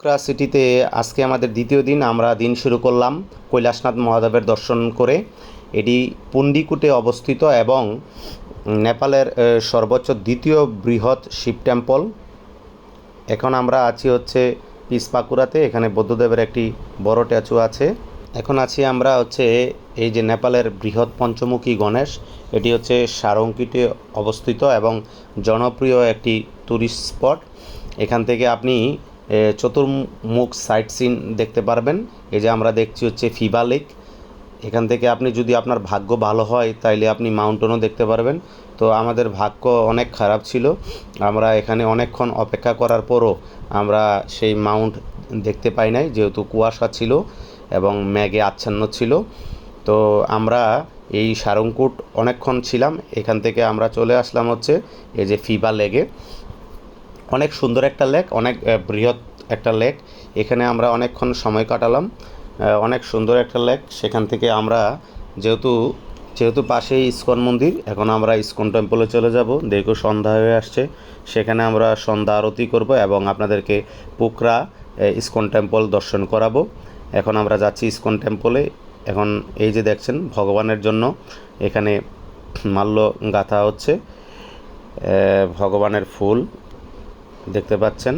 পোখরা সিটিতে আজকে আমাদের দ্বিতীয় দিন, আমরা দিন শুরু করলাম কৈলাসনাথ মহাদেবের দর্শন করে। এটি পুন্ডিকুটে অবস্থিত এবং নেপালের সর্বোচ্চ দ্বিতীয় বৃহৎ শিব টেম্পল। এখন আমরা আছি হচ্ছে পিসপাকুড়াতে এখানে বৌদ্ধদেবের একটি বড় ট্যাচু আছে। এখন আছি আমরা হচ্ছে এই যে নেপালের বৃহৎ পঞ্চমুখী গণেশ, এটি হচ্ছে সারঙ্কিতে অবস্থিত এবং জনপ্রিয় একটি ট্যুরিস্ট স্পট এখান থেকে আপনি চতুর্মুখ সাইট সিন দেখতে পারবেন। এই যে আমরা দেখছি হচ্ছে ফিবা লেক এখান থেকে আপনি যদি আপনার ভাগ্য ভালো হয়, তাইলে আপনি মাউন্টেনও দেখতে পারবেন। তো আমাদের ভাগ্য অনেক খারাপ ছিল। আমরা এখানে অনেকক্ষণ অপেক্ষা করার পরও আমরা সেই মাউন্ট দেখতে পাই নাই, যেহেতু কুয়াশা ছিল এবং ম্যাগে আচ্ছন্ন ছিল। তো আমরা এই সারংকুট অনেকক্ষণ ছিলাম। এখান থেকে আমরা চলে আসলাম হচ্ছে এই যে ফিবা লেগে অনেক সুন্দর একটা লেক, অনেক বৃহৎ একটা লেক। এখানে আমরা অনেকক্ষণ সময় কাটালাম। অনেক সুন্দর একটা লেক। সেখান থেকে আমরা যেহেতু যেহেতু পাশেই ইস্কন মন্দির, এখন আমরা ইস্কন টেম্পলে চলে যাব। দীর্ঘ সন্ধ্যা হয়ে আসছে। সেখানে আমরা সন্ধ্যা আরতি করব এবং আপনাদেরকে পুকরা ইস্কন টেম্পল দর্শন করাবো। এখন আমরা যাচ্ছি ইস্কন টেম্পলে। এখন এই যে দেখছেন, ভগবানের জন্য এখানে মাল্য গাঁথা হচ্ছে ভগবানের ফুল। দেখতে পাচ্ছেন।